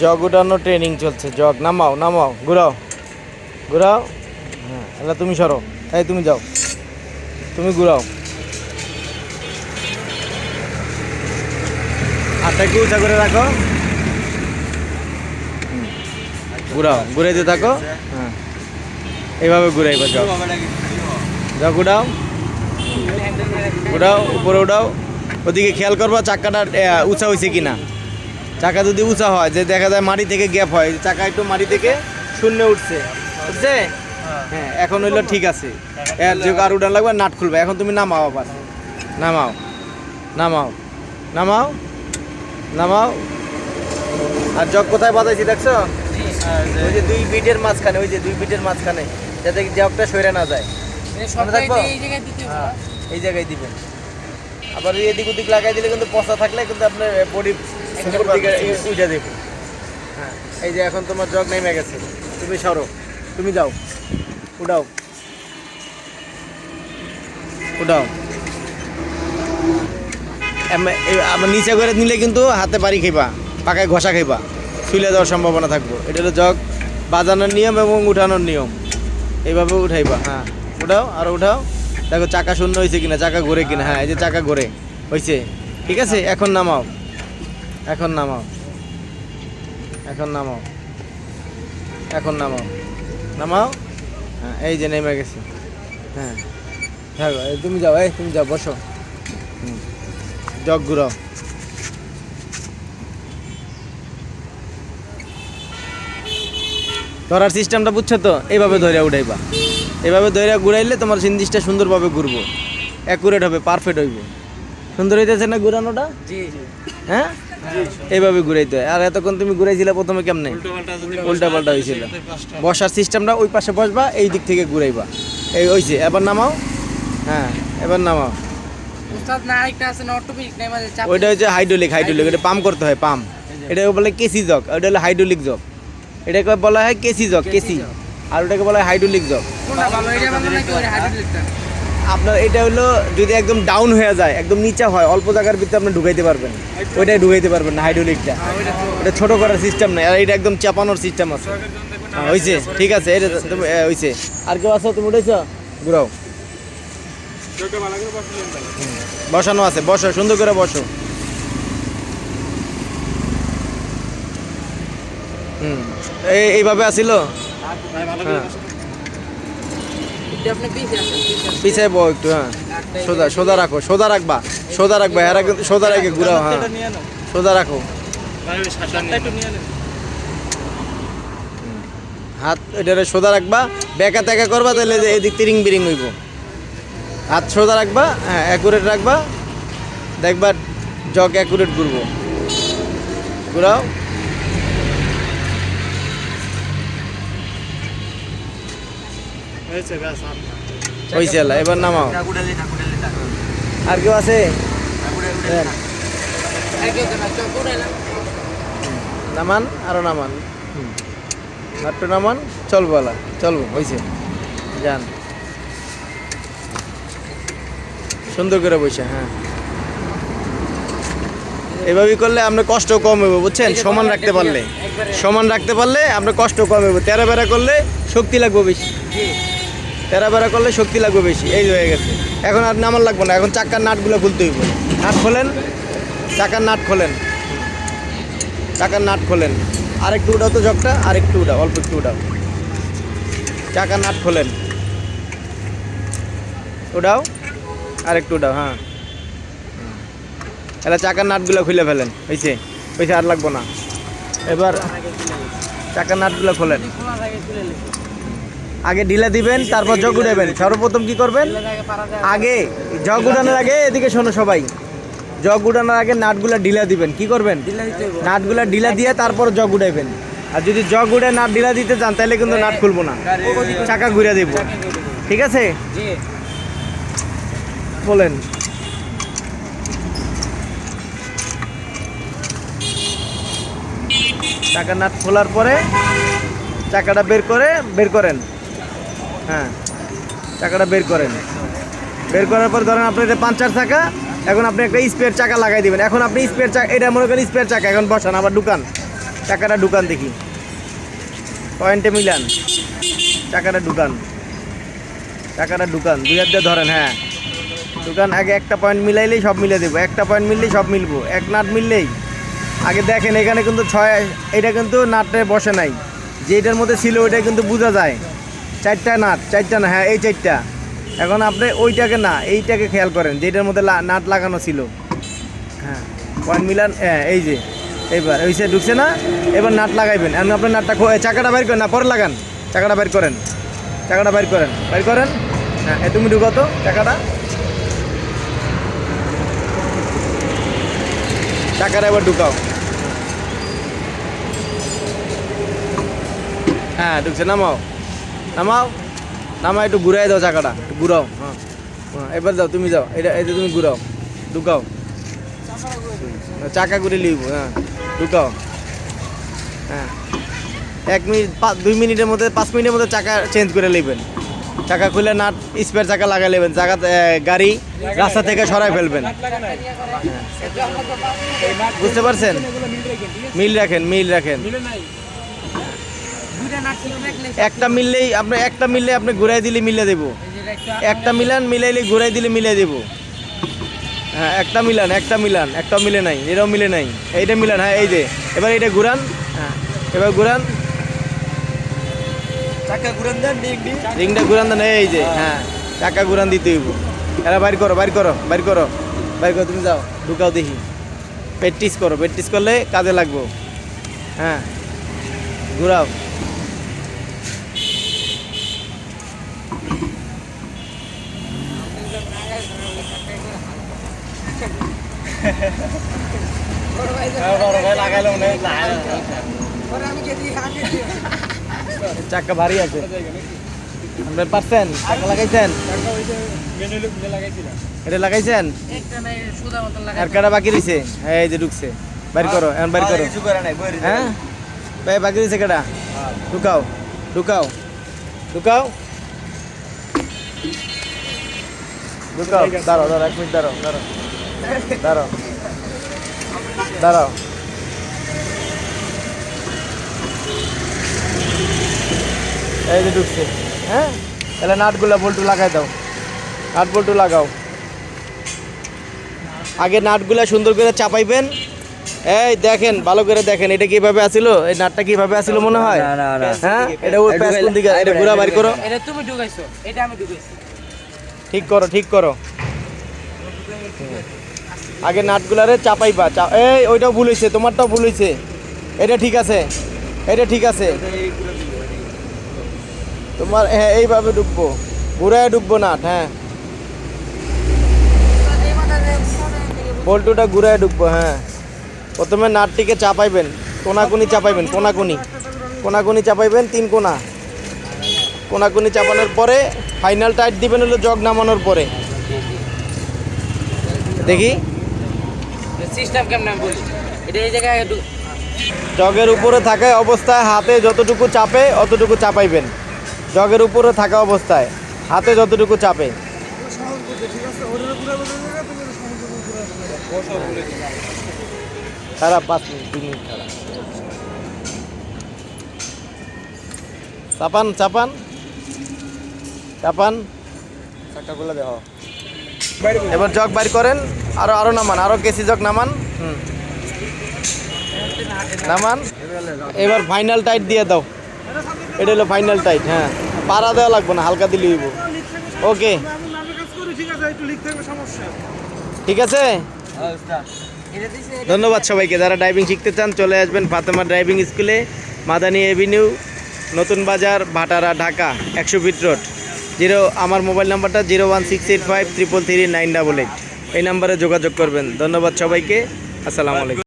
Jug উঠানো training চলছে। Jug নামাও নামাও ঘুরাও। ঘুরাও। হ্যাঁ তুমি সরো। এই তুমি যাও। তুমি ঘুরাও। হাতটা একটু উঁচা করে রাখো। ঘুরাও ঘুরাইতে থাকো। হ্যাঁ। এইভাবে ঘুরাইবা জগ। জগ উঠাও। উঠাও উপরে উঠাও। ওদিকে খেয়াল করবা আহ, উঁচা হয়েছে কিনা। চাকা যদি উঁচা হয় যে দেখা যায় মাটি থেকে গ্যাপ হয় চাকা একটু মাটি থেকে শূন্য উঠছে। বুঝছে? হ্যাঁ এখন হইল ঠিক আছে। এর যে আর উঠান লাগবে নাট খুলবে। এখন তুমি নামাও আবার। নামাও। নামাও। নামাও। নামাও। আর জগ কোথায় বাজাইছি দেখছ? ওই যে দুই বিটের মাঝখানে ওই যে দুই বিটের মাঝখানে যাতে জগটা সরে না যায়। থাকব? হ্যাঁ, এই জায়গায় দিবেন। আবার এদিক ওদিক লাগাই দিলে কিন্তু পচা থাকলে কিন্তু আপনার বডি উঠে হ্যাঁ এই যে এখন তোমার জগ নেমে গেছে। তুমি সরো। তুমি যাও। উঠাও। উঠাও। আবার নিচে করে নিলে কিন্তু হাতে বাড়ি খাইবা পাকায় ঘষা খাইবা শুলে যাওয়ার সম্ভাবনা থাকব। এটা হলো জগ বাজানোর নিয়ম এবং উঠানোর নিয়ম। এইভাবে উঠাইবা। হ্যাঁ উঠাও আর উঠাও। দেখো চাকা শূন্য হয়েছে কিনা চাকা ঘোরে কিনা। হ্যাঁ এই যে চাকা ঘোরে হয়েছে ঠিক আছে? এখন নামাও। এখন নামাও। এখন নামাও। এখন নামাও। নামাও? হ্যাঁ এই যে নেমে গেছে। হ্যাঁ। থাকো এই তুমি যাও এই তুমি যাও বসো। জগ ঘুরাও। ধরার সিস্টেমটা বুঝছ তো? এইভাবে ধরে উঠাইবা এইভাবে ধরে ঘুরাইলে তোমার সিন্দিসটা সুন্দরভাবে ঘুরবো। অ্যাকুরেট হবে পারফেক্ট হইব। সুন্দর হইতেছে না ঘুরানোটা? হ্যাঁ? এইভাবে ঘুরাইতে হয়। আর এতক্ষণ তুমি ঘুরাইছিলে প্রথমে কেমনে? উল্টা পাল্টা হয়েছিল বসার সিস্টেমটা ওই পাশে বসবা এই দিক থেকে ঘুরাইবা। এই হইছে এবার নামাও। হ্যাঁ এবার নামাও। ওইটা হচ্ছে হাইড্রোলিক হাইড্রোলিক এটা পাম্প করতে হয় পাম্প। এটা বলে কেসি জগ ওইটা হলো হাইড্রোলিক জগ। এটাকে বলা হয় কেসি জগ কেসি আর ওটাকে বলা হয় হাইড্রোলিক জগ। আপনার এটা হলো যদি একদম ডাউন হয়ে যায়, একদম নিচে হয়, অল্প জায়গার ভিতরে আপনি ঢুকাইতে পারবেন। ওইটাই ঢুকাইতে পারবেন না হাইড্রোলিকটা এটা ছোট করার সিস্টেম নাই, আর এটা একদম চাপানোর সিস্টেম আছে। হ্যাঁ হয়েছে ঠিক আছে, এটা হয়েছে আর কেউ আছো তুমি উঠেছ ঘুরাও। বসানো আছে, বসো, সুন্দর করে বসো। হুম এই এইভাবে আসিল? হ্যাঁ। এটা আপনি পিছে আছেন পিছে আছেন। পিছিয়ে বউ একটু হ্যাঁ। সোজা সোজা রাখো সোজা রাখবা সোজা রাখবা এরা কিন্তু সোজা রেখে ঘুরাও হ্যাঁ। সোজা রাখো। হাত এটারে সোজা রাখবা বেকা তেকা করবা তাহলে যে এদিক তিরিং বিরিং হইব। হাত সোজা রাখবা হ্যাঁ অ্যাকুরেট রাখবা দেখবা জগ অ্যাকুরেট ঘুরবো। ঘুরাও। হয়েছে আল্লাহ, এবার নামাও। আর কেউ আছে? নামান আরও নামান। একটু নামান চলবো আলা চলবো হয়েছে। যান। সুন্দর করে বসে হ্যাঁ। এভাবেই করলে আপনার কষ্ট কম হবে বুঝছেন? সমান রাখতে পারলে। সমান রাখতে পারলে আপনার কষ্ট কম হবে তেরা বেড়া করলে শক্তি লাগবে বেশি। জি তেরা বেড়া করলে শক্তি লাগবে বেশি, এই হয়ে গেছে। এখন আর নামান লাগবে না, এখন চাকার নাটগুলো খুলতে হইব। নাট খোলেন? চাকার নাট খোলেন। চাকার নাট খোলেন। আরেকটু উঠাও তো জগটা আরেকটু উঠাও, অল্প একটু উঠাও। চাকার নাট খোলেন। উঠাও, আরেকটু উঠাও হ্যাঁ। এবার চাকার নাটগুলো খুলে ফেলেন হয়েছে হয়েছে আর লাগবো না। এবার চাকার নাটগুলো খোলেন। আগে ঢিলা দিবেন তারপর জগ উঠাবেন। সর্বপ্রথম কি করবেন? আগে জগ উঠানোর আগে এদিকে শোনো সবাই। জগ উঠানোর আগে নাটগুলা ঢিলা দিবেন। কি করবেন? নাটগুলা ঢিলা দিয়ে তারপর জগ উঠাইবেন। আর যদি জগ উঠে নাট ঢিলা দিতে চান তাহলে কিন্তু নাট খুলবো না। চাকা ঘুরে দেব। ঠিক আছে? বলেন। চাকা নাট খোলার পরে চাকাটা বের করে বের করেন। হ্যাঁ। চাকাটা বের করেন। বের করার পর ধরেন আপনার এটা পাঞ্চার চাকা, এখন আপনি একটা স্পেয়ার চাকা লাগাই দিবেন। এখন আপনি স্পেয়ার চাকা এটা মনে করেন স্পেয়ার চাকা, এখন বসান, আবার ঢুকান। চাকাটা ঢুকান দেখি। পয়েন্টে মিলান। চাকাটা ঢুকান। চাকাটা ঢুকান। দুই দিয়ে ধরেন হ্যাঁ। ঢুকান, আগে একটা পয়েন্ট মিলাইলেই সব মিলে দেবো। একটা পয়েন্ট মিললেই সব মিলবো। এক নাট মিললেই। আগে দেখেন, এখানে কিন্তু ছয় এটা কিন্তু নাটে বসে নাই। যেটার মধ্যে ছিল ওইটা কিন্তু বোঝা যায়। চারটা নাট, চারটা না হ্যাঁ এই চারটা। এখন আপনি ওইটাকে না, এইটাকে খেয়াল করেন, যেটার মধ্যে নাট লাগানো ছিল। হ্যাঁ পয়েন্ট মিলান হ্যাঁ এই যে, এইবার, ওই সে ঢুকছে না, এবার নাট লাগাইবেন। এখন আপনার নাটটা চাকাটা বাইর করেন, না, পরে লাগান, চাকাটা বাইর করেন, চাকাটা বাইর করেন বাইর করেন। হ্যাঁ এ, তুমি ঢুকো তো, চাকাটা। চাকাটা এবার ঢুকাও। হ্যাঁ ঢুকছে, নামাও। নামাও নামা একটু ঘুরাই দাও চাকাটা ঘুরাও হ্যাঁ। হ্যাঁ এবার যাও, তুমি যাও, এটা এটা তুমি ঘুরাও, ঢুকাও। চাকা ঘুরে লিখব হ্যাঁ ঢুকাও। হ্যাঁ। এক মিনিট দুই মিনিটের মধ্যে, পাঁচ মিনিটের মধ্যে চাকা চেঞ্জ করে নেবেন। চাকা খুলে নাট স্পেয়ার চাকা লাগাই নেবেন, চাকা গাড়ি রাস্তা থেকে সরাই ফেলবেন। বুঝতে পারছেন? মিল রাখেন মিল রাখেন দুইটা নাট ঠিক রাখলে একটা মিললেই আপনি একটা মিললে আপনি ঘুরাই দিলে মিলে দেবো। একটা একটা মিলান মিলাইলে ঘুরাই দিলে মিলে দেবো। হ্যাঁ একটা মিলান একটা মিলান একটাও মিলে নাই এটাও মিলে নাই। এইটা মিলান হ্যাঁ এই যে এবার এটা ঘুরান হ্যাঁ এবার ঘুরান। রিংটা ঘুরান দেন এই যে হ্যাঁ চাকা ঘুরান দিতে হইব। এরা বাইর করো বাইর করো বাইর করো বাইর করো তুমি যাও ঢুকাও দেখি। প্র্যাকটিস করো প্র্যাকটিস করলে কাজে লাগবো। হ্যাঁ ঘুরাও বড় ভাই বড় ভাই লাগাইলো মনে হয় পরে আমি যদি আগে দিই। চাকা ভারী আছে। আপনার পারছেন? চাকা লাগাইছেন? এটা লাগাইছেন? আর কাটা বাকি রয়েছে হ্যাঁ এই যে ঢুকছে। বাইর করো এখন বাইর করো। কিছু করে নাই বইরে হ্যাঁ? ভাই বাকি রয়েছে কাটা। ঢুকাও ঢুকাও ঢুকাও। ঢুকাও দাঁড়াও দাঁড়াও এক মিনিট দাঁড়াও দাঁড়াও দাঁড়াও দাঁড়াও। এই যে ঢুকছে। হ্যাঁ? তাহলে নাটগুলো বল্টু লাগাই দাও। নাট বল্টু লাগাও। আগে নাটগুলা সুন্দর করে চাপাইবেন। এই দেখেন ভালো করে দেখেন এটা কীভাবে আসিল এই নাটটা কীভাবে আসিল মনে হয়? না, না, না। হ্যাঁ? এটা ওর প্যাচ কোন দিকে? এটা ঘুরা বাইর করো। এটা তুমি ঢুকাইছো এটা আমি ঢুকাইছি। ঠিক করো ঠিক করো। আগে নাটগুলারে চাপাইবা। চা- এই ওইটাও ভুল হয়েছে তোমারটাও ভুল হয়েছে এটা ঠিক আছে। এটা ঠিক আছে। তোমার হ্যাঁ এইভাবে ডুববো। ঘুরায় ডুববো নাট হ্যাঁ। বল্টুটা ঘুরায় ডুববো হ্যাঁ। প্রথমে নাটটিকে চাপাইবেন, কোনাকুনি চাপাইবেন, কোনাকুনি। কোনাকুনি চাপাইবেন, তিন কোনা। কোনাকুনি চাপানোর পরে ফাইনাল টাইট দিবেন হলো জগ নামানোর পরে। দেখি। সিস্টেম কেমন বলি? এটা এই জায়গায় জগের উপরে থাকা অবস্থায় হাতে যতটুকু চাপে অতটুকু চাপাইবেন। জগের উপরে থাকা অবস্থায় হাতে যতটুকু চাপে। পাঁচ মিনিট চাপান চাপান। চাপান। চাকাগুলো এবার জগ বাইর করেন, আরও আরও নামান, আরও কেসি জগ নামান। হুম। নামান, এবার ফাইনাল টাইট দিয়ে দাও। এটা হলো ফাইনাল টাইট হ্যাঁ। পাড়া দেওয়া লাগবে না, হালকা দিলে হইব। ওকে ঠিক আছে? ধন্যবাদ সবাইকে। যারা ড্রাইভিং শিখতে চান, চলে আসবেন ফাতেমা ড্রাইভিং স্কুলে মাদানী এভিনিউ নতুন বাজার, ভাটারা, ঢাকা, একশো ফিট রোড জিরো, আমার মোবাইল নাম্বারটা zero one six eight five triple three nine double eight. এই নাম্বারে যোগাযোগ করবেন। ধন্যবাদ সবাইকে। আসসালামু আলাইকুম।